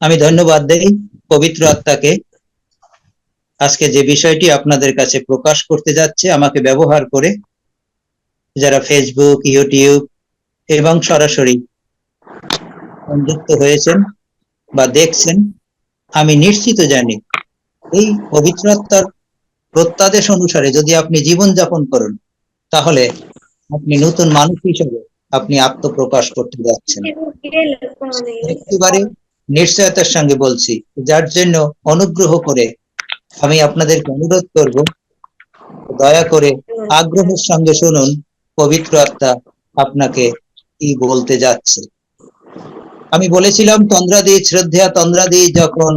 আমি ধন্যবাদ দেই পবিত্র আত্মাকে। আজকে যে বিষয়টি আপনাদের কাছে প্রকাশ করতে যাচ্ছে আমাকে ব্যবহার করে যারা ফেসবুক ইউটিউব এবং সরাসরি সংযুক্ত হয়েছেন বা দেখছেন আমি নিশ্চিত জানি এই পবিত্র আত্মার প্রত্যাদেশ অনুসারে যদি আপনি জীবন যাপন করুন তাহলে আপনি নতুন মানুষ হিসেবে আপনি আত্মপ্রকাশ করতে যাচ্ছেন। একেবারে নিশ্চয়তার সঙ্গে বলছি, যার জন্য অনুগ্রহ করে আমি আপনাদেরকে অনুরোধ করব, দয়া করে আগ্রহের সঙ্গে শুনুন, পবিত্র আত্মা আপনাকে কি বলতে যাচ্ছে। আমি বলেছিলাম, তন্দ্রাদি শ্রদ্ধা তন্দ্রাদি যখন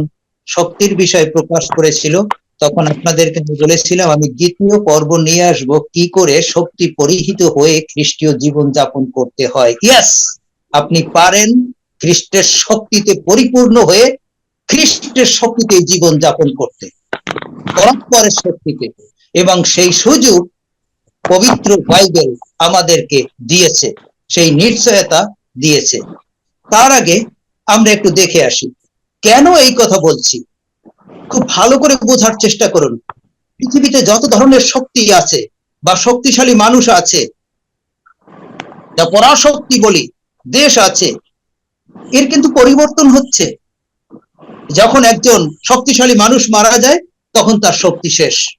শক্তির বিষয় প্রকাশ করেছিল, তখন আপনাদেরকে বলেছিলাম, আমি দ্বিতীয় পর্ব নিয়ে আসব, কি করে শক্তি পরিহিত হয়ে খ্রিস্টীয় জীবন যাপন করতে হয়। ইয়াস আপনি পারেন খ্রিস্টের শক্তিতে পরিপূর্ণ হয়ে খ্রিস্টের শক্তিতে জীবন যাপন করতে, পরস্পরের শক্তিতে। এবং সেই সুযোগ পবিত্র বাইবেল আমাদেরকে দিয়েছে, সেই নিশ্চয়তা দিয়েছে। তার আগে আমরা একটু দেখে আসি, কেন এই কথা বলছি? খুব ভালো করে বোঝার চেষ্টা করুন। পৃথিবীতে যত ধরনের শক্তি আছে বা শক্তিশালী মানুষ আছে, যা পরাশক্তি বলি, দেশ আছে এর কিন্তু পরিবর্তন হচ্ছে। যখন একজন শক্তিশালী মানুষ মারা যায়, তখন তার শক্তি শেষ।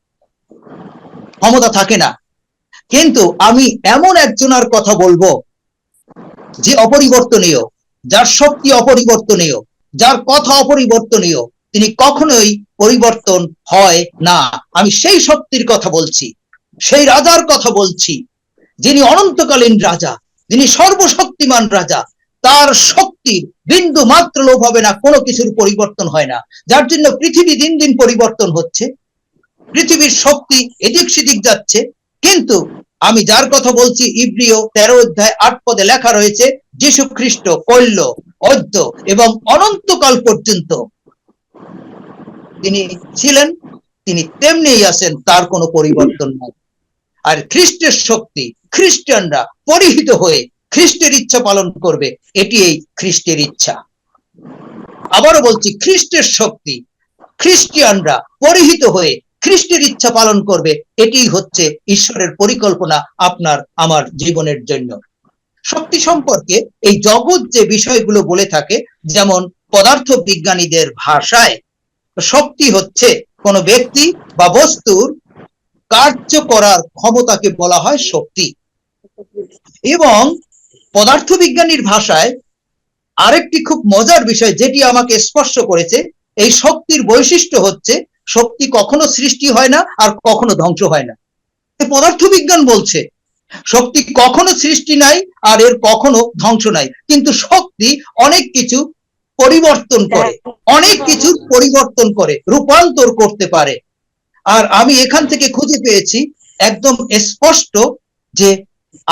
ক্ষমতা থাকে না। কিন্তু আমি এমন একজনের কথা বলব, যে অপরিবর্তনীয়, যার শক্তি অপরিবর্তনীয়, যার কথা অপরিবর্তনীয়, তিনি কখনোই পরিবর্তন হয় না। আমি সেই শক্তির কথা বলছি, সেই রাজার কথা বলছি, যিনি অনন্তকালীন রাজা, যিনি সর্বশক্তিমান রাজা তার শক্তির বিন্দু মাত্র লোভ হবে না, কোনো কিছুর পরিবর্তন হয় না। যার জন্য পৃথিবী দিন দিন পরিবর্তন হচ্ছে। পৃথিবীর শক্তি এদিক সেদিক যাচ্ছে। কিন্তু আমি যার কথা বলছি, ইব্রিয় তেরো অধ্যায় আট পদে লেখা রয়েছে যীশু খ্রিস্ট কৈল্য, অদ্য এবং অনন্তকাল পর্যন্ত। তিনি ছিলেন, তিনি তেমনিই আছেন, তার কোনো পরিবর্তন নাই। আর খ্রিস্টের শক্তি, খ্রিস্টানরা পরিহিত হয়ে খ্রিস্টের ইচ্ছা পালন করবে, এটি এই খ্রিস্টের ইচ্ছা। আবারও বলছি, খ্রিস্টের শক্তি, খ্রিস্টিয়ানরা পরিহিত হয়ে খ্রিস্টের ইচ্ছা পালন করবে, এটি হচ্ছে ঈশ্বরের পরিকল্পনা আপনার, আমার জীবনের জন্য। শক্তি সম্পর্কে এই জগৎ যে বিষয়গুলো বলে থাকে, যেমন পদার্থ বিজ্ঞানীদের ভাষায়, শক্তি হচ্ছে কোনো ব্যক্তি বা বস্তুর কার্য করার ক্ষমতাকে বলা হয় শক্তি। এবং পদার্থবিজ্ঞানীর ভাষায় আরেকটি খুব মজার বিষয় যেটি আমাকে স্পর্শ করেছে, এই শক্তির বৈশিষ্ট্য হচ্ছে শক্তি কখনো সৃষ্টি হয় না আর কখনো ধ্বংস হয় না। পদার্থবিজ্ঞান বলছে, শক্তি কখনো সৃষ্টি নাই আর এর কখনো ধ্বংস নাই, কিন্তু শক্তি অনেক কিছু পরিবর্তন করে, অনেক কিছু পরিবর্তন করে, রূপান্তর করতে পারে। আর আমি এখান থেকে খুঁজে পেয়েছি একদম স্পষ্ট যে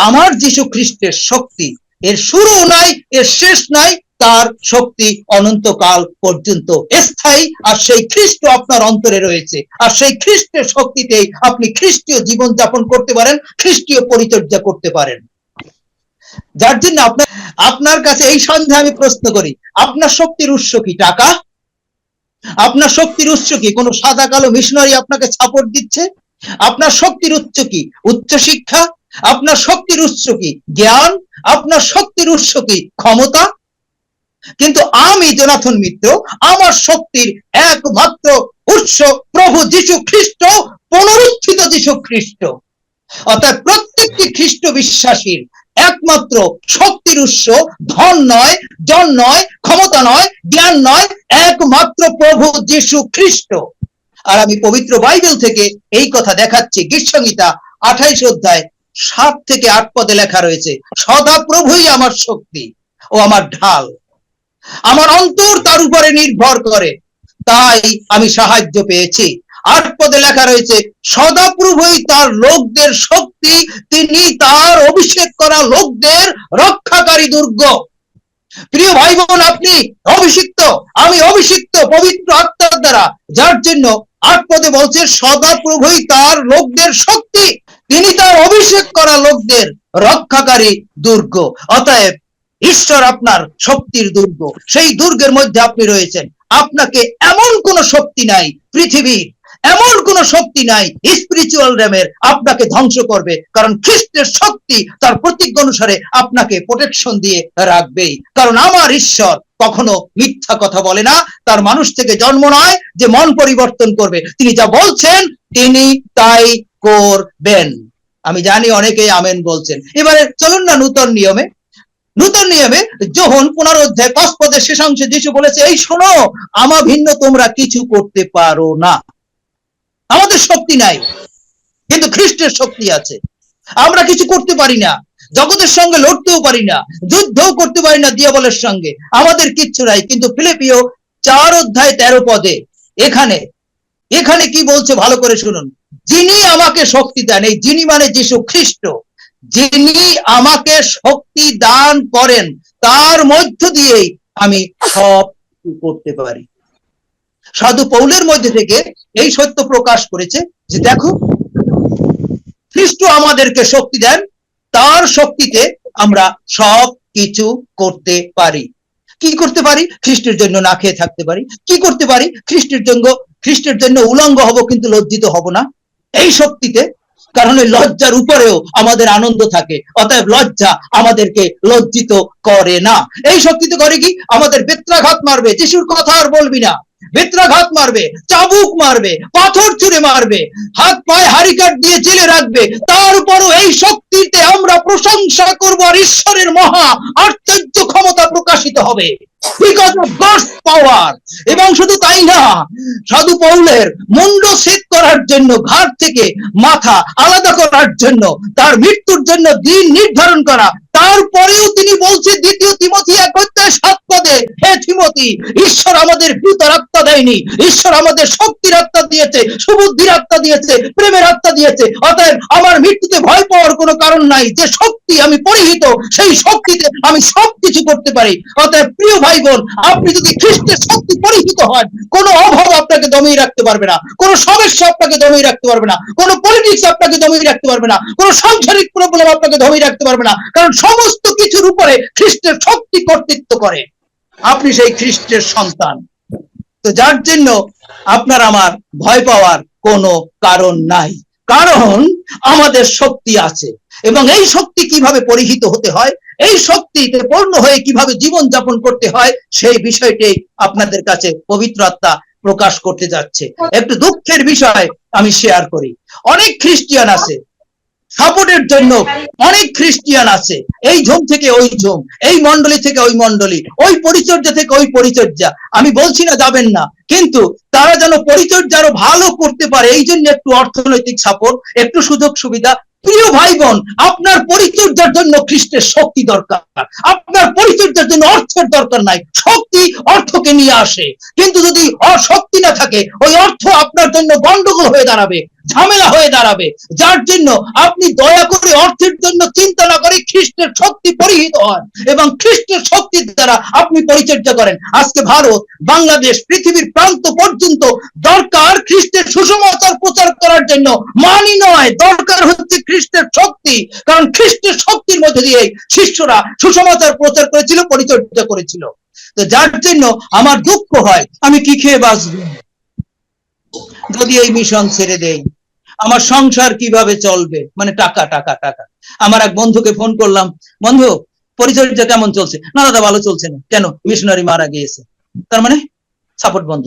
আমার যিশু খ্রিস্টের শক্তি এর শুরু নাই, এর শেষ নাই, তার শক্তি অনন্তকাল পর্যন্ত স্থায়ী, আর সেই খ্রিস্ট আপনার অন্তরে রয়েছে। আর সেই খ্রিস্টের শক্তিতেই আপনি খ্রিস্টীয় জীবন যাপন করতে পারেন, খ্রিস্টীয় পরিচর্যা করতে পারেন। যার জন্য আপনার আপনার কাছে এই সন্ধ্যা আমি প্রশ্ন করি, আপনার শক্তির উৎস কি টাকা? আপনার শক্তির উৎস কি? কোন সাদা কালো মিশনারি আপনাকে সাপোর্ট দিচ্ছে? আপনার শক্তির উচ্চ কি? উচ্চ শিক্ষা? আপনার শক্তির উৎস কি? জ্ঞান? আপনার শক্তির উৎস কি? ক্ষমতা? কিন্তু আমি জনাথন মিত্র, আমার শক্তির একমাত্র উৎস প্রভু যীশু খ্রিস্ট, পুনরুত্থিত যীশু খ্রিস্ট। অর্থাৎ প্রত্যেকটি খ্রিস্ট বিশ্বাসীর একমাত্র শক্তির উৎস ধন নয় জন নয়, ক্ষমতা নয়, জ্ঞান নয়, একমাত্র প্রভু যীশু খ্রিস্ট। আর আমি পবিত্র বাইবেল থেকে এই কথা দেখাচ্ছি গীর্ষঙ্গীতা আঠাইশ অধ্যায় সাত থেকে আট পদে লেখা রয়েছে সদা প্রভুই আমার শক্তি ও আমার ঢাল। আমার অন্তর তার উপরে নির্ভর করে, তাই আমি সাহায্য পেয়েছি। আট পদে লেখা রয়েছে, সদাপ্রভুই তার লোকদের শক্তি, তিনি তার অভিষেক করা লোকদের রক্ষাকারী দুর্গ। প্রিয় ভাই বোন আপনি অভিষিক্ত, আমি অভিষিক্ত পবিত্র আত্মার দ্বারা, যার জন্য আট পদে বলছে, সদাপ্রভুই তার লোকদের শক্তি তিনি তার অভিষেক করা লোকদের রক্ষাকারী দুর্গ। অতএব ঈশ্বর আপনার শক্তির দুর্গ। সেই দুর্গের মধ্যে আপনি রয়েছেন। আপনাকে এমন কোন শক্তি নাই পৃথিবীর এমন কোন শক্তি নাই স্পিরিচুয়াল র্যামের আপনাকে ধ্বংস করবে। কারণ খ্রিস্টের শক্তি তার প্রতিজ্ঞা অনুসারে আপনাকে প্রোটেকশন দিয়ে রাখবেই। কারণ আমার ঈশ্বর কখনো মিথ্যা কথা বলে না। তার মানুষ থেকে জন্ম নয় যে মন পরিবর্তন করবে। তিনি যা বলছেন, তিনি তাই করবেন। আমি জানি অনেকেই আমেন বলছেন। এবারে চলুন না নূতন নিয়মে। নূতন নিয়মে যোহন পুনরুদ্ধায় কসপদের শেষাংশে যিশু বলেছে, এই শোনো, আমা ভিন্ন তোমরা কিছু করতে পারো না। আমাদের শক্তি নাই, কিন্তু খ্রিস্টের শক্তি আছে। আমরা কিছু করতে পারি না, জগতের সঙ্গে লড়তেও পারি না, যুদ্ধও করতে পারি না দিয়াবলের সঙ্গে। আমাদের কিচ্ছু নাই, কিন্তু ফিলিপিও চার অধ্যায় তেরো পদে এখানে এখানে কি বলছে ভালো করে শুনুন। যিনি আমাকে শক্তি দেন, এই যিনি মানে যিশু খ্রিস্ট, যিনি আমাকে শক্তি দান করেন, তার মধ্য দিয়েই আমি সব করতে পারি। সাধু পৌলের মধ্যে থেকে এই সত্য প্রকাশ করেছে যে দেখো, খ্রিস্ট আমাদেরকে শক্তি দেন, তার শক্তিতে আমরা সব কিছু করতে পারি। কি করতে পারি? খ্রিস্টের জন্য না খেয়ে থাকতে পারি। কি করতে পারি? খ্রিস্টের জন্য খ্রিস্টের জন্য উলঙ্গ হব কিন্তু লজ্জিত হব না। এই শক্তিতে, কারণ ওই লজ্জার উপরেও আমাদের আনন্দ থাকে, অতএব লজ্জা আমাদেরকে লজ্জিত করে না। এই শক্তিতে করে কি? আমাদের বেত্রাঘাত মারবে, যিশুর কথা আর বলবি না। বেত্রাঘাত মারবে, চাবুক মারবে, পাথর ছুঁড়ে মারবে, হাত পায়ে হারিকাট দিয়ে জেলে রাখবে, তার উপরও এই শক্তিতে আমরা প্রশংসা করব আর ঈশ্বরের মহা আশ্চর্য ক্ষমতা প্রকাশিত হবে। পাওয়ার এবং শুধু তাই না, সাধু পৌলের মুন্ড সেট করার জন্য, ঘাট থেকে মাথা আলাদা করার জন্য, তার মৃত্যুর জন্য দিন নির্ধারণ করা, তারপরেও তিনি বলছে দ্বিতীয় তিমথি এক সাত পদে, হে তিমথি ঈশ্বর আমাদের ভূতার আত্মা দেয়নি। ঈশ্বর আমাদের শক্তির আত্মা দিয়েছে, সুবুদ্ধির আত্মা দিয়েছে, প্রেমের আত্মা দিয়েছে। অতএব আমার মৃত্যুতে ভয় পাওয়ার কোনো কারণ নাই। যে শক্তি আমি পরিহিত, সেই শক্তিতে আমি সবকিছু করতে পারি। অতএব প্রিয় ভাই বোন আপনি যদি খ্রিস্টের শক্তি পরিহিত হন, কোনো অভাব আপনাকে দমিয়ে রাখতে পারবে না। কোনো সমস্যা আপনাকে দমিয়ে রাখতে পারবে না। কোনো পলিটিক্স আপনাকে দমিয়ে রাখতে পারবে না। কোনো সাংসারিক প্রবলেম আপনাকে দমিয়ে রাখতে পারবে না। কারণ সমস্ত কিছুর উপরে খ্রিস্টের শক্তি কর্তৃত্ব করে। আপনি সেই খ্রিস্টের সন্তান। তো যার জন্য আপনার আমার ভয় পাওয়ার কোনো কারণ নাই। কারণ আমাদের শক্তি আছে এবং এই শক্তি কীভাবে পরিহিত হতে হয়, এই শক্তিতে পূর্ণ হয়ে কীভাবে জীবন যাপন করতে হয়, সেই বিষয়টি আপনাদের কাছে পবিত্র আত্মা প্রকাশ করতে যাচ্ছে। একটু দুঃখের বিষয় আমি শেয়ার করি। অনেক খ্রিস্টিয়ান আছে সাপোর্টের জন্য অনেক খ্রিস্টিয়ান আছে। এই ঝোম থেকে ওই ঝোম, এই মন্ডলী থেকে ওই মন্ডলী ওই পরিচর্যা থেকে ওই পরিচর্যা। আমি বলছি না যাবেন না, কিন্তু তারা যেন পরিচর্যা আরও ভালো করতে পারে, এই জন্য একটু অর্থনৈতিক সাপোর্ট, একটু সুযোগ সুবিধা। প্রিয় ভাই বোন আপনার পরিচর্যার জন্য খ্রিস্টের শক্তি দরকার। আপনার পরিচর্যার জন্য অর্থের দরকার নাই, শক্তি অর্থকে নিয়ে আসে। কিন্তু যদি শক্তি না থাকে, ওই অর্থ আপনার জন্য গন্ডগোল হয়ে দাঁড়াবে, ঝামেলা হয়ে দাঁড়াবে। যার জন্য আপনি দয়া করে অর্থের জন্য চিন্তা না করে খ্রিস্টের শক্তি পরিহিত হন এবং খ্রিস্টের শক্তির দ্বারা আপনি পরিচর্যা করেন। আজকে ভারত, বাংলাদেশ, পৃথিবীর প্রান্ত পর্যন্ত দরকার খ্রিস্টের সুসমাচার প্রচার করার জন্য। মানি নয়, দরকার হচ্ছে খ্রিস্টের শক্তি। কারণ খ্রিস্টের শক্তির মধ্যে দিয়ে শিষ্যরা সুসমাচার প্রচার করেছিল, পরিচর্যা করেছিল। তো যার জন্য আমার দুঃখ হয়, আমি কি খেয়ে বাঁচবো? যদি এই মিশন ছেড়ে দেই, আমার সংসার কীভাবে চলবে? মানে টাকা টাকা টাকা। আমার এক বন্ধুকে ফোন করলাম, বন্ধু, পরিচর্যা কেমন চলছে? না, দাদা, ভালো চলছে না। কেন? মিশনারি মারা গিয়েছে। তার মানে সাপোর্ট বন্ধ।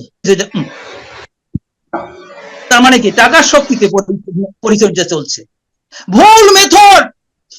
তার মানে কি? টাকার শক্তিতে পরিচর্যা চলছে। ভুল মেথড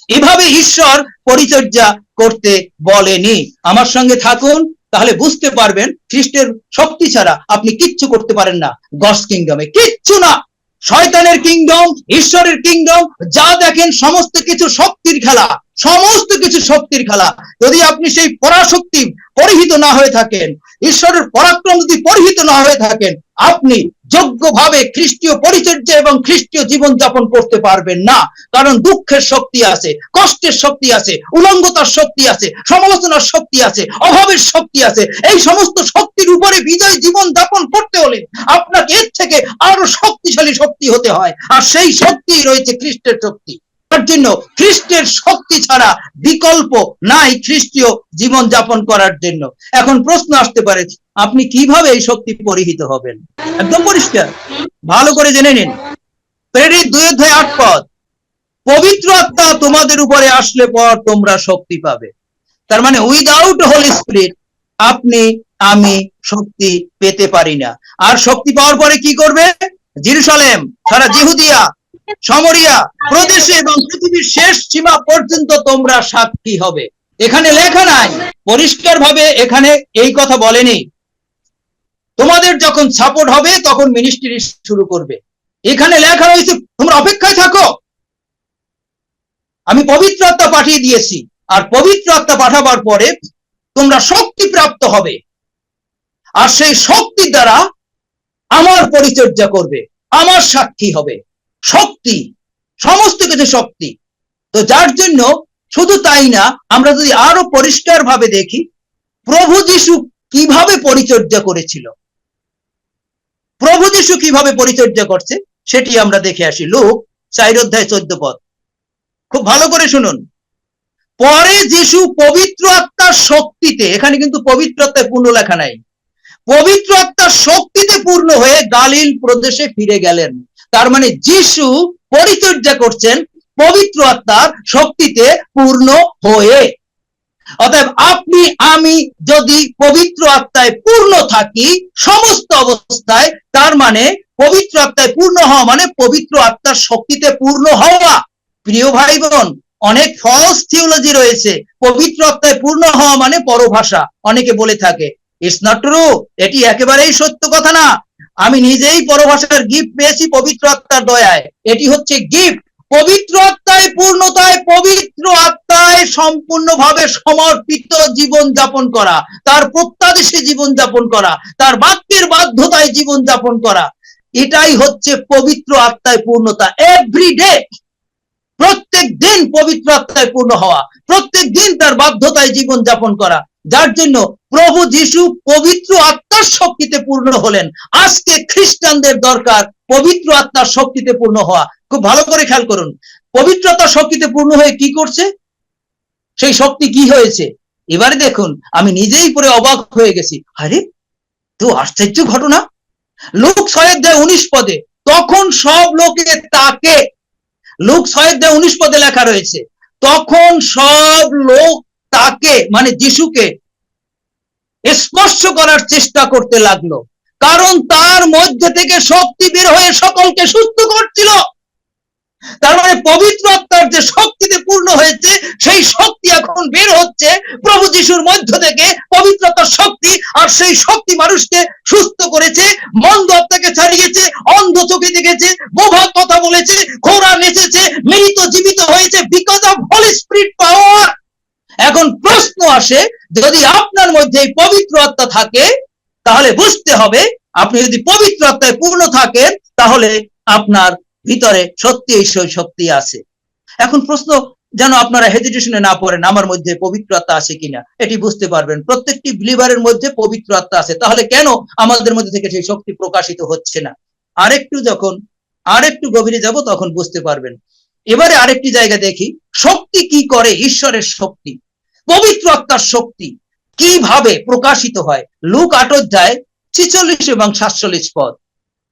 এভাবে ঈশ্বর পরিচর্যা করতে বলেনি। আমার সঙ্গে থাকুন, তাহলে বুঝতে পারবেন খ্রিস্টের শক্তি ছাড়া আপনি কিচ্ছু করতে পারেন না। গস কিংডমে কিচ্ছু না। শয়তানের কিংডম ঈশ্বরের কিংডম যা দেখেন সমস্ত কিছু শক্তির খেলা। সমস্ত কিছু শক্তির খেলা। যদি আপনি সেই পরাশক্তি পরিহিত না হয়ে থাকেন, ঈশ্বরের পরাক্রম যদি পরিহিত না হয়ে থাকেন, আপনি যোগ্যভাবে খ্রিস্টীয় পরিচর্যা এবং খ্রিস্টীয় জীবন যাপন করতে পারবেন না। কারণ দুঃখের শক্তি আছে, কষ্টের শক্তি আছে, উলঙ্গতার শক্তি আছে, সমালোচনার শক্তি আছে, অভাবের শক্তি আছে। এই সমস্ত শক্তির উপরে বিজয় জীবন যাপন করতে হলে আপনাকে এর থেকে আরও শক্তিশালী শক্তি হতে হয়। আর সেই শক্তি রয়েছে খ্রিস্টের শক্তি। যার জন্য খ্রিস্টের শক্তি ছাড়া বিকল্প নাই খ্রিস্টীয় জীবন যাপন করার জন্য। এখন প্রশ্ন আসতে পারে, আপনি কীভাবে এই শক্তি পরিহিত হবেন? একদম পরিষ্কার। ভালো করে জেনে নিন। প্রেরিত দুই অধ্যায় আট পদ, পবিত্র আত্মা তোমাদের উপরে আসলে পর তোমরা শক্তি পাবে। তার মানে উইদাউট হোলি স্পিরিট আপনি, আমি শক্তি পেতে পারি না। আর শক্তি পাওয়ার পরে কি করবে? জিরুসালেম, সারা জিহুদিয়া সমরিয়া প্রদেশে এবং পৃথিবীর শেষ সীমা পর্যন্ত তোমরা সাক্ষী হবে। এখানে লেখা নাই পরিষ্কার ভাবে এখানে এই কথা বলেনি। তোমাদের যখন সাপোর্ট হবে, তখন মিনিস্ট্রি শুরু করবে। এখানে লেখা রয়েছে, তোমরা অপেক্ষায় থাকো। আমি পবিত্র আত্মা পাঠিয়ে দিয়েছি, আর পবিত্র আত্মা পাঠাবার পরে তোমরা শক্তি প্রাপ্ত হবে। আর সেই শক্তির দ্বারা আমার পরিচর্যা করবে, আমার সাক্ষী হবে। শক্তি, সমস্ত কিছু শক্তি। তো যার জন্য শুধু তাই না, আমরা যদি আরও পরিষ্কার ভাবে দেখি, প্রভু যিশু কীভাবে পরিচর্যা করেছিল? প্রভু যিশু কীভাবে পরিচর্যা করছে? সেটি আমরা দেখে আসি লোক চার অধ্যায় চোদ্দ পদ। খুব ভালো করে শুনুন। পরে যিশু পবিত্র আত্মার শক্তিতে, এখানে কিন্তু পবিত্র আত্মায় পূর্ণ লেখা নাই, পবিত্র আত্মার শক্তিতে পূর্ণ হয়ে গালিল প্রদেশে ফিরে গেলেন। তার মানে যিশু পরিচর্যা করছেন পবিত্র আত্মার শক্তিতে পূর্ণ হয়ে। অতএব আপনি, আমি যদি পবিত্র আত্মায় পূর্ণ থাকি, সমস্ত অবস্থায়, তার মানে পবিত্র আত্মায় পূর্ণ হওয়া মানে পবিত্র আত্মার শক্তিতে পূর্ণ হওয়া। প্রিয় ভাই বোন অনেক ফলস থিওলজি রয়েছে। পবিত্র আত্মায় পূর্ণ হওয়া মানে পরভাষা অনেকে বলে থাকে ইটস নট ট্রু এটি একেবারেই সত্য কথা না। আমি নিজেই পরভাষার গিফট পেয়েছি পবিত্র আত্মার দয়ায়। এটি হচ্ছে গিফট পবিত্র আত্মায় পূর্ণতায় পবিত্র আত্মায় সম্পূর্ণভাবে সমর্পিত জীবন যাপন করা। তার প্রত্যাদেশে জীবন যাপন করা। তার বাক্যের বাধ্যতায় জীবন যাপন করা। এটাই হচ্ছে পবিত্র আত্মায় পূর্ণতা। এভরি ডে প্রত্যেক দিন পবিত্র আত্মায় পূর্ণ হওয়া। প্রত্যেক দিন তার বাধ্যতায় জীবন যাপন করা। যার জন্য প্রভু যিশু পবিত্র আত্মার শক্তিতে পূর্ণ হলেন। আজকে খ্রিস্টানদের দরকার পবিত্র আত্মার শক্তিতে পূর্ণ হওয়া। খুব ভালো করে খেয়াল করুন। পবিত্রতা শক্তিতে পূর্ণ হয়ে কি করছে? সেই শক্তি কি হয়েছে? এবারে দেখুন, আমি নিজেই পরে অবাক হয়ে গেছি। আরে, তো আশ্চর্য ঘটনা। লোক ছয় অধ্যায় উনিশ পদে, তখন সব লোকে তাকে, লোক ছয় অধ্যায় উনিশ পদে লেখা রয়েছে, তখন সব লোক তাকে মানে যিশুকে স্পর্শ করার চেষ্টা করতে লাগল। কারণ তার মধ্যে থেকে শক্তি বের হয়ে সকলকে সুস্থ করছিল। তার মানে পবিত্র আত্মার যে শক্তিতে পূর্ণ হয়েছে, সেই শক্তি এখন বের হচ্ছে প্রভু যিশুর মধ্য থেকে পবিত্রতার শক্তি, আর সেই শক্তি মানুষকে সুস্থ করেছে, মন্দ আত্মাকে ছাড়িয়েছে, অন্ধ চোখে দেখেছে বোভা কথা বলেছে, ঘোড়া নেচেছে, মৃত জীবিত হয়েছে because of holy spirit power এখন প্রশ্ন আসে, যদি আপনার মধ্যে এই পবিত্র আত্মা থাকে, তাহলে বুঝতে হবে, আপনি যদি পবিত্র আত্মায় পূর্ণ থাকেন, তাহলে আপনার ভিতরে সত্যি এই শক্তি আছে। এখন প্রশ্ন, যেন আপনারা হেজিটেশনে না পড়েন, আমার মধ্যে পবিত্র আত্মা আছে কিনা? এটি বুঝতে পারবেন। প্রত্যেকটি বিলিভারের মধ্যে পবিত্র আত্মা আছে। তাহলে কেন আমাদের মধ্যে থেকে সেই শক্তি প্রকাশিত হচ্ছে না? আরেকটু যখন, আরেকটু গভীরে যাব, তখন বুঝতে পারবেন। এবারে আরেকটি জায়গা দেখি, শক্তি কি করে? ঈশ্বরের শক্তি। পবিত্র আত্মার শক্তি কীভাবে প্রকাশিত হয়? লুক আট অধ্যায় ছিচল্লিশ এবং সাতচল্লিশ পদ।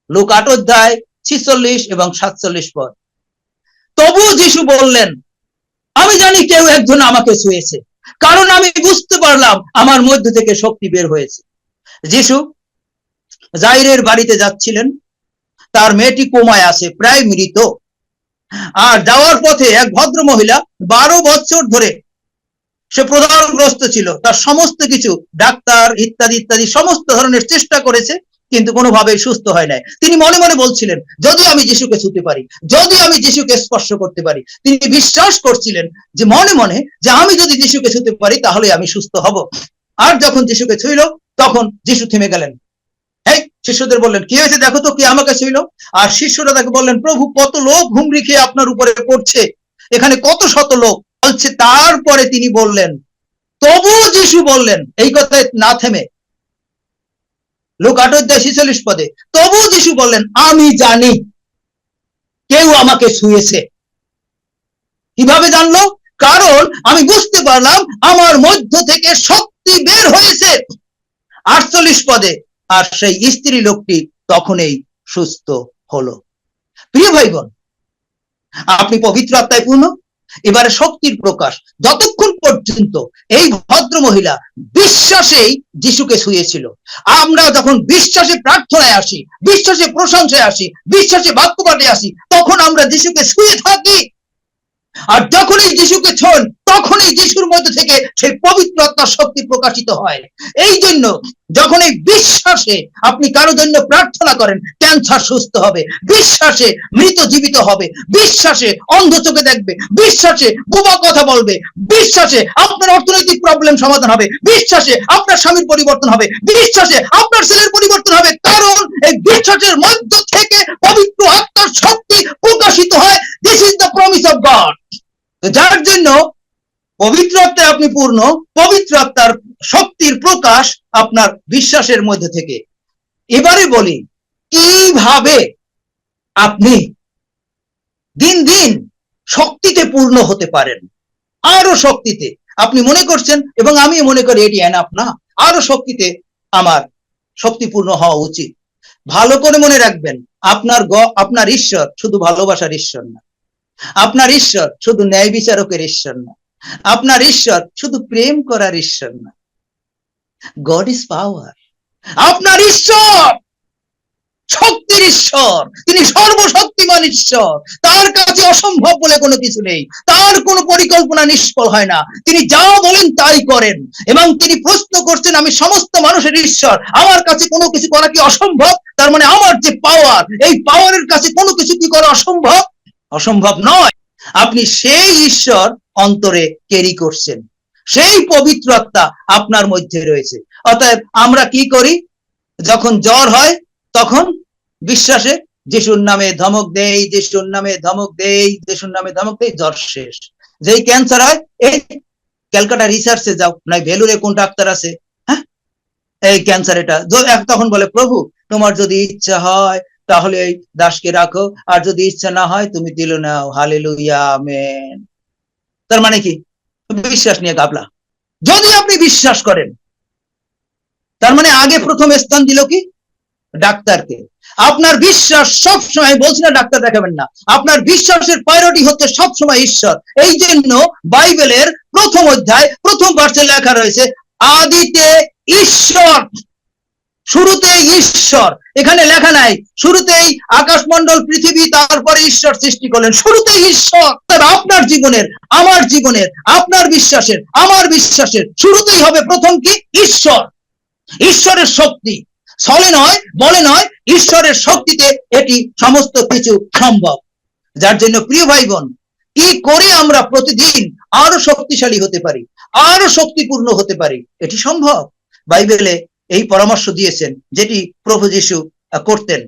লুক আট অধ্যায় ছিচল্লিশ এবং সাতচল্লিশ পদ। তবুও যিশু বললেন, আমি জানি কেউ একজন আমাকে ছুঁয়েছে, কারণ আমি বুঝতে পারলাম আমার মধ্যে থেকে শক্তি বের হয়েছে। যিশু জাইরের বাড়িতে যাচ্ছিলেন। তার মেয়েটি কোমায় আছে, প্রায় মৃত। আর যাওয়ার পথে এক ভদ্র মহিলা বারো বছর ধরে সে প্রধানগ্রস্ত ছিল। তার সমস্ত কিছু, ডাক্তার ইত্যাদি ইত্যাদি সমস্ত ধরনের চেষ্টা করেছে, কিন্তু কোনোভাবেই সুস্থ হয় নাই। তিনি মনে মনে বলছিলেন, যদি আমি যিশুকে ছুতে পারি, যদি আমি যিশুকে স্পর্শ করতে পারি। তিনি বিশ্বাস করছিলেন যে, মনে মনে যে, আমি যদি যিশুকে ছুতে পারি তাহলে আমি সুস্থ হব। আর যখন যিশুকে ছুইল, তখন যিশু থেমে গেলেন। এই শিষ্যদের বললেন, কি হয়েছে? দেখো তো, কি আমাকে ছুইল? আর শিষ্যরা তাকে বললেন, প্রভু, কত লোক ঘুমড়ি খেয়ে আপনার উপরে পড়ছে। এখানে কত শত লোক বলছে তারপরে তিনি বললেন তবু যিশু বললেন, এই কথায় না থেমে। লোক আট অধ্যায় ছিচল্লিশ পদে তবু যিশু বললেন, আমি জানি, কেউ আমাকে ছুঁয়েছে। কীভাবে জানলো? কারণ আমি বুঝতে পারলাম, আমার মধ্য থেকে শক্তি বের হয়েছে। আটচল্লিশ পদে, আর সেই স্ত্রী লোকটি তখনই সুস্থ হলো। প্রিয় বোন আপনি পবিত্র আত্মায় পূর্ণ? এবারে শক্তির প্রকাশ যতক্ষণ পর্যন্ত এই ভদ্র মহিলা বিশ্বাসেই যিশুকে শুয়েছিল আমরা যখন বিশ্বাসে প্রার্থনায় আসি, বিশ্বাসে প্রশংসায় আসি, বিশ্বাসে বাক্যপাঠে আসি, তখন আমরা যিশুকে শুয়ে থাকি। আর যখন এই যিশুকে ছোন তখনই যিশুর মধ্যে থেকে সেই পবিত্র আত্মার শক্তি প্রকাশিত হয়। এই জন্য যখন এই বিশ্বাসে আপনি কারও জন্য প্রার্থনা করেন ক্যান্সার সুস্থ হবে। বিশ্বাসে মৃত জীবিত হবে। বিশ্বাসে অন্ধ চোখে দেখবে। বিশ্বাসে বোবা কথা বলবে। বিশ্বাসে আপনার অর্থনৈতিক প্রবলেম সমাধান হবে। বিশ্বাসে আপনার স্বামীর পরিবর্তন হবে। বিশ্বাসে আপনার ছেলের পরিবর্তন হবে। কারণ এই বিশ্বাসের মধ্য থেকে পবিত্র আত্মার শক্তি প্রকাশিত হয়। This is the promise of God যার জন্য পবিত্র আত্মায় আপনি পূর্ণ পবিত্র আত্মার শক্তির প্রকাশ আপনার বিশ্বাসের মধ্যে থেকে। এবারে বলি, কীভাবে আপনি দিন দিন শক্তিতে পূর্ণ হতে পারেন? আরও শক্তিতে। আপনি মনে করছেন, এবং আমি মনে করি এটি এনাফ না আরও শক্তিতে আমার শক্তিপূর্ণ হওয়া উচিত। ভালো করে মনে রাখবেন, আপনার গ, আপনার ঈশ্বর শুধু ভালোবাসার ঈশ্বর না। আপনার ঈশ্বর শুধু ন্যায় বিচারকের ঈশ্বর না। আপনার ঈশ্বর শুধু প্রেম করার ঈশ্বর না। গড ইজ পাওয়ার আপনার ঈশ্বর শক্তির ঈশ্বর। তিনি সর্বশক্তিমান ঈশ্বর। তার কাছে অসম্ভব বলে কোনো কিছু নেই। তার কোনো পরিকল্পনা নিষ্ফল হয় না। তিনি যা বলেন তাই করেন। এবং তিনি প্রশ্ন করছেন, আমি সমস্ত মানুষের ঈশ্বর। আমার কাছে কোনো কিছু করা কি অসম্ভব? তার মানে আমার যে পাওয়ার এই পাওয়ারের কাছে কোনো কিছু কি করা অসম্ভব? অসম্ভব নয়। আপনি সেই ঈশ্বর অন্তরে ক্যারি করছেন। সেই পবিত্র আত্মা আপনার মধ্যে রয়েছে। অতএব আমরা কি করি? যখন জ্বর হয়, তখন বিশ্বাসে যিশুর নামে ধমক দেই, যিশুর নামে ধমক দেই, যিশুর নামে ধমক দেই, জ্বর শেষ। যেই ক্যান্সার হয়, এই ক্যালকাটা রিসার্চে যাও, নয় ভেলুরে কোন ডাক্তার আছে? হ্যাঁ? এই ক্যান্সার এটা। তখন বলে, প্রভু, তোমার যদি ইচ্ছা হয়, তাহলে এই দাসকে রাখো। আর যদি ইচ্ছা না হয়, তুমি দিল নাও। Hallelujah, amen. তার মানে কি? বিশ্বাস নিয়ে গাবলা যদি আপনি বিশ্বাস করেন, তার মানে আগে প্রথম স্থান দিল কি? ডাক্তারকে। আপনার বিশ্বাস সব সময় বলছি না ডাক্তার দেখাবেন না, আপনার বিশ্বাসের প্রায়োরিটি হচ্ছে সব সময় ঈশ্বর। এই জন্য বাইবেলের প্রথম অধ্যায়, প্রথম ভার্সে লেখা রয়েছে, আদিতে ঈশ্বর শুরুতে ঈশ্বর। এখানে লেখা নাই, শুরুতেই আকাশমণ্ডল, পৃথিবী, তারপরে ঈশ্বর সৃষ্টি করলেন। শুরুতে ঈশ্বর। আপনার জীবনের, আমার জীবনের, আপনার বিশ্বাসের, আমার বিশ্বাসের, শুরুতেই হবে প্রথম কি? ঈশ্বর। ঈশ্বরের শক্তি। ছলে নয়, বলে নয়, ঈশ্বরের শক্তিতে এটি সমস্ত কিছু সম্ভব। যার জন্য প্রিয় ভাই বোন কি করে আমরা প্রতিদিন আরও শক্তিশালী হতে পারি, আরও শক্তিপূর্ণ হতে পারি, এটি সম্ভব? বাইবেলে এই পরামর্শ দিয়েছেন যেটি প্রভু যিশু করতেন।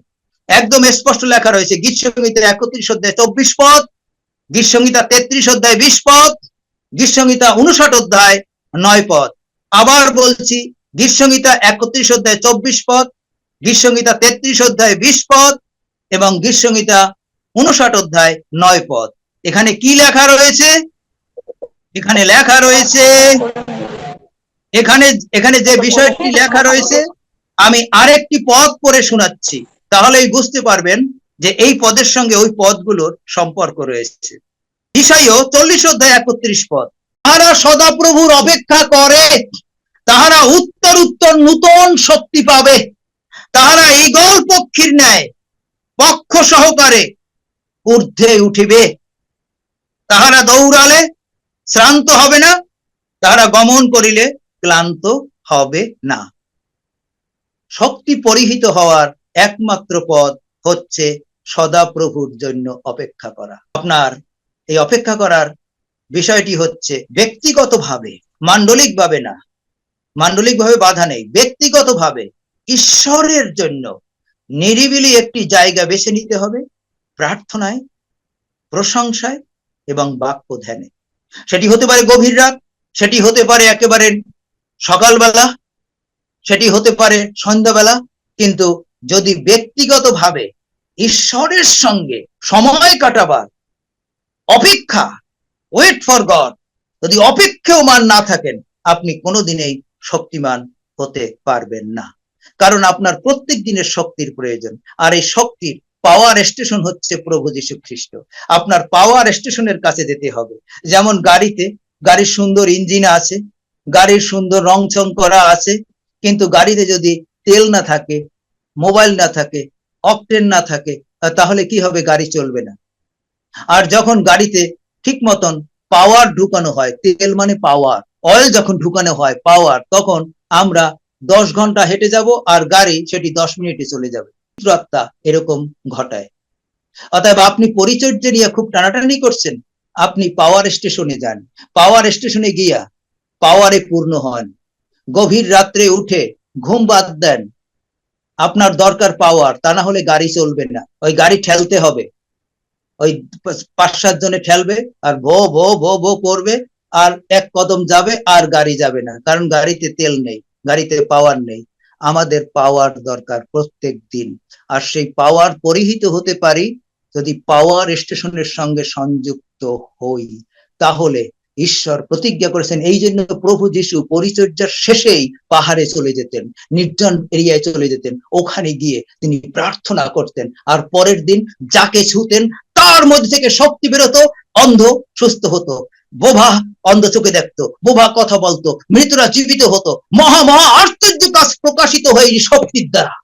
একদম স্পষ্ট লেখা রয়েছে গীত সংহিতা একত্রিশ অধ্যায় চব্বিশ পদ গীত সংহিতা তেত্রিশ অধ্যায় বিশ পদ গীত সংহিতা উনষাট অধ্যায় নয় পদ। আবার বলছি গীত সংহিতা একত্রিশ অধ্যায় চব্বিশ পদ গীত সংহিতা তেত্রিশ অধ্যায় বিশ পদ, এবং গীত সংহিতা উনষাট অধ্যায় নয় পদ। এখানে কি লেখা রয়েছে? এখানে লেখা রয়েছে এখানে এখানে যে বিষয়টি লেখা রয়েছে আমি আরেকটি পদ পড়ে শোনাচ্ছি। তাহলেই বুঝতে পারবেন যে এই পদের সঙ্গে ওই পদগুলোর সম্পর্ক রয়েছে। বিষয়ও চল্লিশ অধ্যায় একত্রিশ পদ। তাহারা সদাপ্রভুর অপেক্ষা করে তাহারা উত্তর উত্তর নূতন শক্তি পাবে। তাহারা ঈগল পক্ষীর ন্যায় পক্ষ সহকারে ঊর্ধ্বে উঠিবে। তাহারা দৌড়ালে শ্রান্ত হবে না তাহারা গমন করিলে ক্লান্ত হবে না। শক্তি পরিহিত হওয়ার একমাত্র পদ হচ্ছে সদাপ্রভুর জন্য অপেক্ষা করা। আপনার এই অপেক্ষা করার বিষয়টি হচ্ছে ব্যক্তিগতভাবে মান্ডলিকভাবে না। মান্ডলিকভাবে বাধা নেই। ব্যক্তিগতভাবে ঈশ্বরের জন্য নিরিবিলি একটি জায়গা বেছে নিতে হবে প্রার্থনায়, প্রশংসায় এবং বাক্য ধ্যানে। সেটি হতে পারে গভীর রাত, সেটি হতে পারে একেবারে সকালবেলা সেটি হতে পারে সন্ধ্যাবেলা, কিন্তু যদি ব্যক্তিগতভাবে ঈশ্বরের সঙ্গে সময় কাটাবার অপেক্ষা ওয়েট ফর গড যদি অপেক্ষমান না থাকেন, আপনি কোনোদিনেই শক্তিমান হতে পারবেন না। কারণ আপনার প্রত্যেক দিনের শক্তির প্রয়োজন, আর এই শক্তির পাওয়ার স্টেশন হচ্ছে প্রভু যীশু খ্রিস্ট আপনার পাওয়ার স্টেশনের কাছে যেতে হবে। যেমন গাড়িতে, গাড়ির সুন্দর ইঞ্জিন আছে গাড়ির সুন্দর রং চং করা আছে, কিন্তু গাড়িতে যদি তেল না থাকে, মোবাইল না থাকে, অকটেন না থাকে তাহলে কি হবে? গাড়ি চলবে না। আর যখন গাড়িতে ঠিক মতন পাওয়ার ঢুকানো হয়, তেল মানে পাওয়ার অয়েল যখন ঢুকানো হয় পাওয়ার তখন আমরা দশ ঘণ্টা হেঁটে যাব আর গাড়ি সেটি দশ মিনিটে চলে যাবে। আত্মা এরকম ঘটায়। অতএব আপনি পরিচর্যা নিয়ে খুব টানাটানি করছেন। আপনি পাওয়ার স্টেশনে যান। পাওয়ার স্টেশনে গিয়া পাওয়ারে পূর্ণ হন। গভীর রাত্রে উঠে ঘুম বাদ দেন। আপনার দরকার পাওয়ার, তা না হলে গাড়ি চলবে না। ওই গাড়ি ঠেলতে হবে। ওই পাঁচ সাত জনে ঠেলবে আর ভো ভো ভো ভো করবে আর এক কদম যাবে আর গাড়ি যাবে না। কারণ গাড়িতে তেল নেই, গাড়িতে পাওয়ার নেই। আমাদের পাওয়ার দরকার প্রত্যেক দিন। আর সেই পাওয়ার পরিহিত হতে পারি যদি পাওয়ার স্টেশনের সঙ্গে সংযুক্ত হই। তাহলে ঈশ্বর প্রতিজ্ঞা করেছেন, এই জন্য প্রভু যিশু পরিচর্যার শেষেই পাহাড়ে চলে যেতেন, নির্জন এরিয়ায় চলে যেতেন, ওখানে গিয়ে তিনি প্রার্থনা করতেন আর পরের দিন যাকে ছুতেন তার মধ্যে থেকে শক্তি বেরোতো, অন্ধ সুস্থ হতো বোভা অন্ধ চোখে দেখতো বোভা কথা বলতো, মৃতরা জীবিত হতো, মহা মহা আশ্চর্য কাজ প্রকাশিত হয় শক্তির দ্বারা।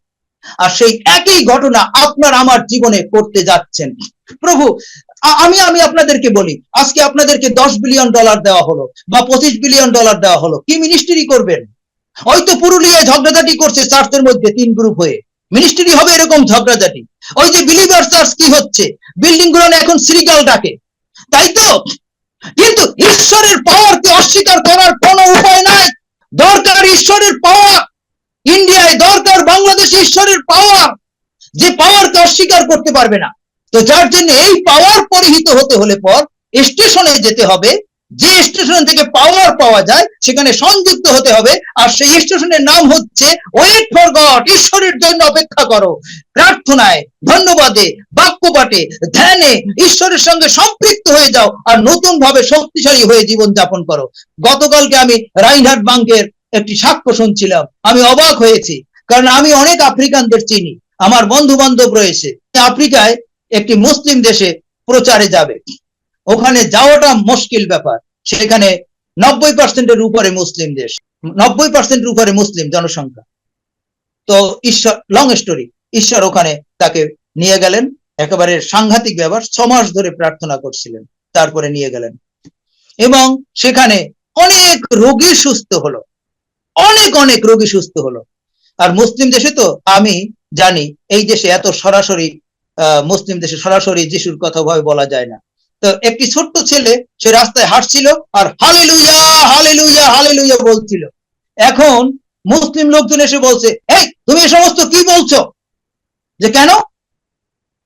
আর সেই একই ঘটনা আপনার আমার জীবনে করতে যাচ্ছেন। প্রভু আমি আমি আপনাদেরকে বলি, আজকে আপনাদেরকে দশ বিলিয়ন ডলার দেওয়া হলো বা পঁচিশ বিলিয়ন ডলার দেওয়া হলো। কি মিনিস্ট্রি করবেন? হয়তো পুরুলিয়ায় ঝগড়াঝাটি করছে চার্চের মধ্যে তিন গ্রুপ হয়ে। মিনিস্ট্রি হবে এরকম ঝগড়াঝাটি। ওই যে বিলিভার চার্চ কি হচ্ছে? বিল্ডিংগুলো এখন শ্রীগাল ডাকে। তাই তো? কিন্তু ঈশ্বরের পাওয়ারকে অস্বীকার করার কোনো উপায় নাই। দরকার ঈশ্বরের পাওয়ার ইন্ডিয়ায় দরকার, বাংলাদেশে ঈশ্বরের পাওয়ার যে পাওয়ারকে অস্বীকার করতে পারবে না। তো যার জন্য এই পাওয়ার পরিহিত হতে হলে পর স্টেশনে যেতে হবে। যে স্টেশন থেকে পাওয়ার পাওয়া যায়, সেখানে সংযুক্ত হতে হবে। আর সেই স্টেশনের নাম হচ্ছে ওয়েট ফর গড ঈশ্বরের জন্য অপেক্ষা করো। প্রার্থনায়, ধন্যবাদে, বাক্যপাঠে, ধ্যানে ঈশ্বরের সঙ্গে সম্পৃক্ত হয়ে যাও আর নতুন ভাবে শক্তিশালী হয়ে জীবন যাপন করো। গতকালকে আমি রাইনহার্ট বাঙ্কের একটি সাক্ষ্য শুনছিলাম। আমি অবাক হয়েছি, কারণ আমি অনেক আফ্রিকানদের চিনি। আমার বন্ধু বান্ধব রয়েছে। আফ্রিকায় একটি মুসলিম দেশে প্রচারে যাবে। ওখানে যাওয়াটা মুশকিল ব্যাপার। সেখানে নব্বই পার্সেন্টের উপরে মুসলিম দেশ। নব্বই পার্সেন্টের উপরে মুসলিম জনসংখ্যা। তো ঈশ্বর লং স্টোরি ঈশ্বর ওখানে তাকে নিয়ে গেলেন। একেবারে সাংঘাতিক ব্যাপার, ছ মাস ধরে প্রার্থনা করছিলেন, তারপরে নিয়ে গেলেন। এবং সেখানে অনেক রোগী সুস্থ হলো। অনেক অনেক রোগী সুস্থ হলো। আর মুসলিম দেশে তো আমি জানি, এই দেশে এত সরাসরি মুসলিম দেশে সরাসরি যিশুর কথা ভাবে বলা যায় না। তো একটি ছোট্ট ছেলে, সে রাস্তায় হাঁটছিল আর হালেলুয়া হালেলুয়া হালেলুয়া বলছিল। এখন মুসলিম লোকজন এসে বলছে, এই, তুমি এ সমস্ত কি বলছো? যে কেন?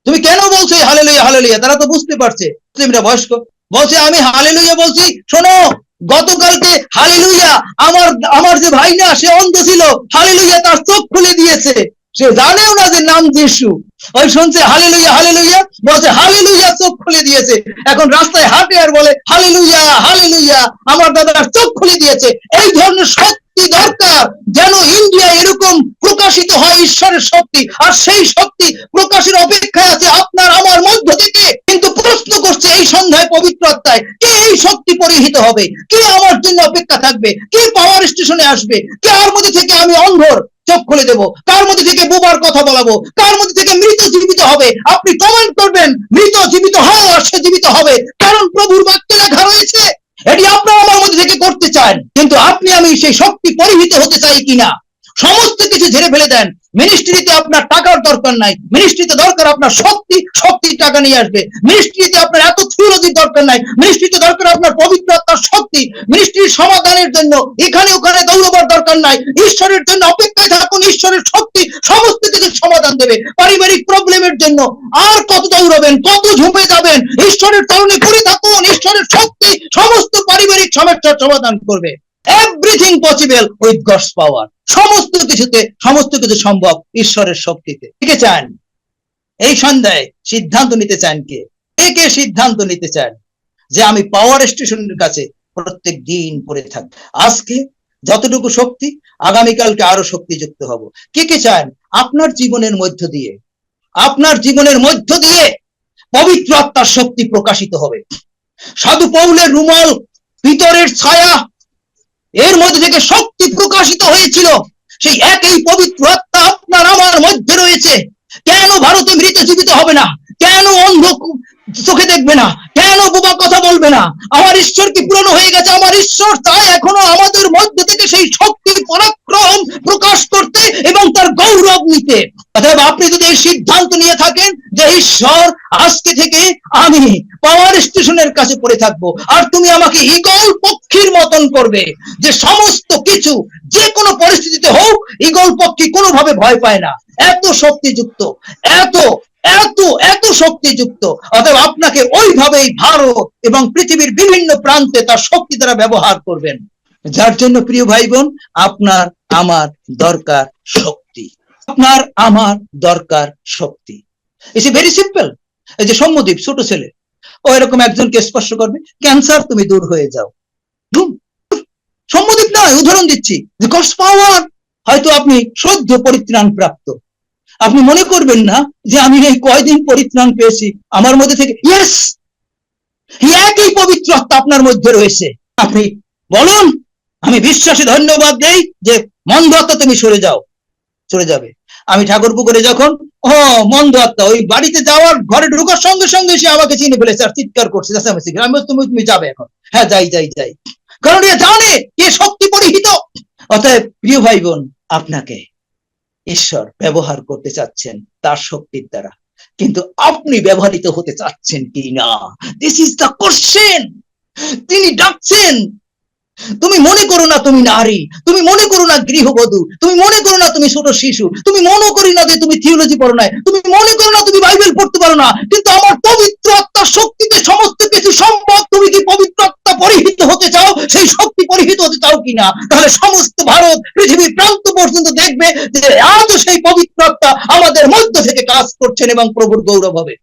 তুমি কেন বলছো এই হালেলুয়া হালেলুয়া? তারা তো বুঝতে পারছে। মুসলিমরা বয়স্ক, বলছে, আমি হালেলুয়া বলছি। শোনো, গতকালকে হালেলুয়া, আমার আমার যে ভাই না সে অন্ধ ছিল। হালেলুয়া তার চোখ খুলে দিয়েছে। সে জানেও না যে নাম যিশু। ওই শুনছে, হালেলুয়া হালেলুয়া। বলছে, হালেলুয়া, চোখ খুলে দিয়েছে। এখন রাস্তায় হাঁটে আর বলে, হালেলুয়া হালেলুয়া, আমার দাদার চোখ খুলে দিয়েছে। এই ধরনের শক্তি দরকার যেন ইন্ডিয়া এরকম প্রকাশিত হয় ঈশ্বরের শক্তি, আর সেই শক্তি প্রকাশের অপেক্ষায় আছে আপনার, আমার মধ্য থেকে। কিন্তু প্রশ্ন করছে এই সন্ধ্যায় পবিত্র আত্মায়, কে এই শক্তি পরিহিত হবে? কে আমার জন্য অপেক্ষা থাকবে? কে পাওয়ার স্টেশনে আসবে? কে আর মধ্যে থেকে আমি অন্ধর? চোখ খুলে দেবো। কার মধ্যে থেকে বোবার কথা বলাবো? কার মধ্যে থেকে মৃত জীবিত হবে? আপনি কমেন্ট করবেন, মৃত জীবিত হয় আর সে জীবিত হবে। কারণ প্রভুর বাক্যে লেখা রয়েছে, এটি আপনার আমার মধ্যে থেকে করতে চান। কিন্তু আপনি আমি সেই শক্তি পরিহিত হতে চাই কিনা? সমস্ত কিছু ঝেড়ে ফেলে দেন। মিনিস্ট্রিতে আপনার টাকার দরকার নাই। মিনিস্ট্রিতে দরকার আপনার শক্তি, শক্তির টাকা নিয়ে আসবে। মিনিস্ট্রিতে আপনার এত থিওলজির দরকার নাই। মিনিস্ট্রিতে দরকার আপনার পবিত্র আত্মার শক্তি। মিনিস্ট্রির সমাধানের জন্য এখানে ওখানে দৌড়বার দরকার নাই। ঈশ্বরের জন্য অপেক্ষায় থাকুন, ঈশ্বরের শক্তি সমস্ত কিছু সমাধান দেবে। পারিবারিক প্রবলেমের জন্য আর কত দৌড়বেন, কত ঝুঁপে যাবেন, ঈশ্বরের চরণে পড়ে থাকুন, ঈশ্বরের শক্তি সমস্ত পারিবারিক সমস্যার সমাধান করবে। Everything possible with God's power সমস্ত কিছুতে, সমস্ত কিছু সম্ভব ঈশ্বরের শক্তিতে। কে চান? এই সন্ধ্যায় সিদ্ধান্ত নিতে চান কে? কে সিদ্ধান্ত নিতে চান? যে আমি পাওয়ার স্টেশনের কাছে প্রত্যেক দিন পড়ে থাকব। আজকে যতটুকু শক্তি, আগামীকালকে আরও শক্তিযুক্ত হব। কে কে চান? আপনার জীবনের মধ্য দিয়ে। আপনার জীবনের মধ্য দিয়ে পবিত্র আত্মার শক্তি প্রকাশিত হবে। সাধু পৌলের রুমাল ভিতরের ছায়া এর মধ্যে থেকে শক্তি প্রকাশিত হয়েছিল। সেই একই পবিত্র আত্মা আপনার আমার মধ্যে রয়েছে। কেন ভারতে মৃত জীবিত হবে না? কেন অন্ধ চোখে দেখবে না, কেন বোবা কথা বলবে না? আমার ঈশ্বর কি পুরনো হয়ে গেছে? আমার ঈশ্বর চায় এখনও আমাদের মধ্য থেকে সেই শক্তির পরাক্রম প্রকাশ করতে এবং তার গৌরব নিতে। অতএব আপনি যদি এই সিদ্ধান্ত নিয়ে থাকেন যে, ঈশ্বর, আজকে থেকে আমি পাওয়ার স্টেশনের কাছে পড়ে থাকব, আর তুমি আমাকে ইগল পক্ষীর মতন করবে, যে সমস্ত কিছু যে কোনো পরিস্থিতিতে হোক ইগল পক্ষী কোনোভাবে ভয় পায় না। এত শক্তিযুক্ত, এত এত এত শক্তিযুক্ত। অতএব আপনাকে ওইভাবেই ভারত এবং পৃথিবীর বিভিন্ন প্রান্তে তার শক্তি দ্বারা ব্যবহার করবেন। যার জন্য প্রিয় ভাই বোন আপনার আমার দরকার শক্তি। আপনার আমার দরকার শক্তি। ইস ভেরি সিম্পল এই যে সৌম্যদীপ ছোট ছেলে, ও এরকম একজনকে স্পর্শ করবে ক্যান্সার তুমি দূর হয়ে যাও। ধুম। সৌম্যদীপ নয়, উদাহরণ দিচ্ছি। যে গডস পাওয়ার হয়তো আপনি সদ্য পরিত্রাণ প্রাপ্ত। আপনি মনে করবেন না যে আমি এই কয়দিন পরিত্রাণ পেয়েছি? আমার মধ্যে থেকে ইয়েস একই পবিত্র আত্মা আপনার মধ্যে রয়েছে। আপনি বলুন, আমি বিশ্বাসে, ধন্যবাদ দেই যে মন্দ আত্মা তুমি সরে যাও, সরে যাবে। আমি ঠাকুর পুকুরে যখন, ও, মন্দ আত্মা, ওই বাড়িতে যাওয়ার, ঘরে ঢোকার সঙ্গে সঙ্গে সে আমাকে চিনে ফেলেছে আর চিৎকার করছে চেঁচামেচি আমি তুমি তুমি যাবে এখন। হ্যাঁ যাই যাই যাই। কারণ এ জানে, এ শক্তি পরিহিত। অতএব প্রিয় ভাই বোন, আপনাকে ঈশ্বর ব্যবহার করতে চাচ্ছেন তার শক্তির দ্বারা। কিন্তু আপনি ব্যবহৃত হতে চাচ্ছেন কি না? দিস ইজ দ্য কোশ্চেন তিনি ডাকছেন! তুমি মনে করো না তুমি নারী, তুমি মনে করো না গৃহবধূ, তুমি মনে করো না তুমি ছোট শিশু, তুমি মনে করি না যে তুমি থিওলজি পড়ো না তুমি মনে করো না তুমি বাইবেল পড়তে পারো না, কিন্তু আমার পবিত্র আত্মার শক্তিতে সমস্ত কিছু সম্ভব, তুমি কি পবিত্র আত্মা পরিহিত হতে চাও? সেই শক্তি পরিহিত হতে চাও কিনা? তাহলে সমস্ত ভারত, পৃথিবীর প্রান্ত পর্যন্ত দেখবে যে আজও সেই পবিত্র আত্মা আমাদের মধ্য থেকে কাজ করছেন এবং প্রভুর গৌরব হবে।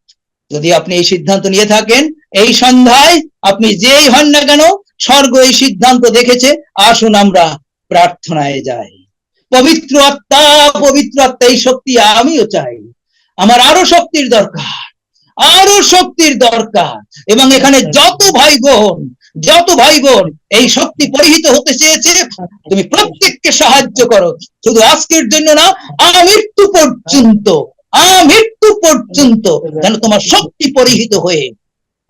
যদি আপনি এই সিদ্ধান্ত নিয়ে থাকেন, এই সন্ধ্যায় আপনি যেই হন না কেন, স্বর্গ এই সিদ্ধান্ত দেখেছে, আসুন আমরা প্রার্থনায় যাই। পবিত্র আত্মা পবিত্র আত্মা, এই শক্তি আমিও চাই। আমার আরও শক্তির দরকার, আরও শক্তির দরকার। এবং এখানে যত ভাই বোন যত ভাই বোন এই শক্তি পরিহিত হতে চেয়েছে, তুমি প্রত্যেককে সাহায্য করো। শুধু আজকের জন্য না আমৃত্যু পর্যন্ত আমৃত্যু পর্যন্ত যেন তোমার শক্তি পরিহিত হয়ে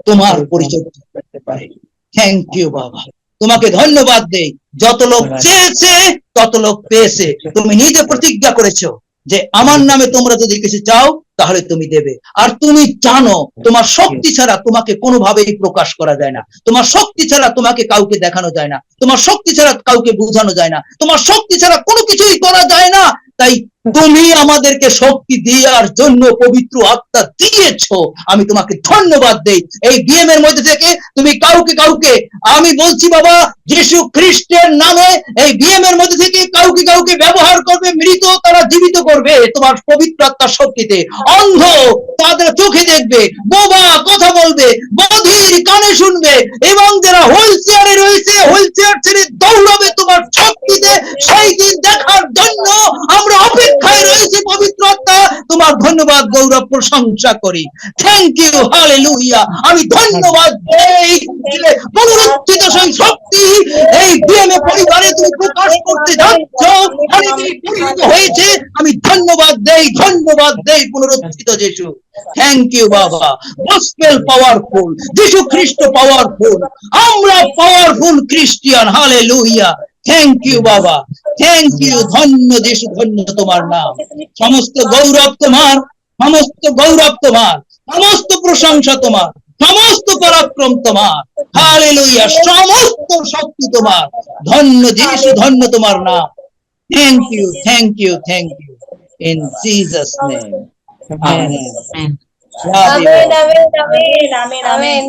তোমার পরিচয় করতে পারে। থ্যাংক ইউ বাবা। তোমাকে ধন্যবাদ দেই। যত লোক চেয়েছে, তত লোক পেয়েছে। তুমি নিজে প্রতিজ্ঞা করেছ যে আমার নামে তোমরা যদি কিছু চাও তাহলে তুমি দেবে। আর তুমি জানো, তোমার শক্তি ছাড়া তোমাকে কোনোভাবেই প্রকাশ করা যায় না। তোমার শক্তি ছাড়া তোমাকে কাউকে দেখানো যায় না। তোমার শক্তি ছাড়া কাউকে বোঝানো যায় না। তোমার শক্তি ছাড়া কোনো কিছুই করা যায় না। তাই তুমি আমাদেরকে শক্তি দেওয়ার জন্য পবিত্র আত্মা দিয়েছ। আমি তোমাকে ধন্যবাদ দেই। এই বিএম এর মধ্যে থেকে তুমি কাউকে কাউকে, আমি বলছি বাবা, যিশু খ্রিস্টের নামে এই বিএম এর মধ্যে থেকে কাউকে কাউকে ব্যবহার করবে, মৃত তারা জীবিত করবে। তোমার পবিত্র আত্মার শক্তিতে। অন্ধ তাদের চোখে দেখবে, বোবা কথা বলবে, বধির কানে শুনবে এবং যারা হুইল চেয়ারে রয়েছে হুইল চেয়ার ছেড়ে দৌড়াবে তোমার শক্তিতে সেই দিন দেখার জন্য আমরা অপেক্ষায় রয়েছি পবিত্র আত্মা তোমার ধন্যবাদ গৌরব প্রশংসা করি। থ্যাংক ইউ হালেলুয়া আমি ধন্যবাদ পুনরুত্থিত সেই শক্তি, এই বিএমএ পরিবারে তুমি প্রকাশ করতে যাচ্ছ হয়েছে, আমি ধন্যবাদ দেই ধন্যবাদ দেই পুনরুত্থিত যিশু। থ্যাংক ইউ বাবা। Gospel powerful Jishu Khrist powerful আমরা powerful Christian hallelujah thank you বাবা। থ্যাংক ইউ ধন্য যিশু, ধন্য তোমার নাম। সমস্ত গৌরব তোমার। সমস্ত গৌরব তোমার সমস্ত প্রশংসা তোমার সমস্ত পরাক্রম তোমার। হালেলুয়া সমস্ত শক্তি তোমার। ধন্য যিশু ধন্য তোমার নাম। Thank you thank you thank you in Jesus name amen amen amen amen amen.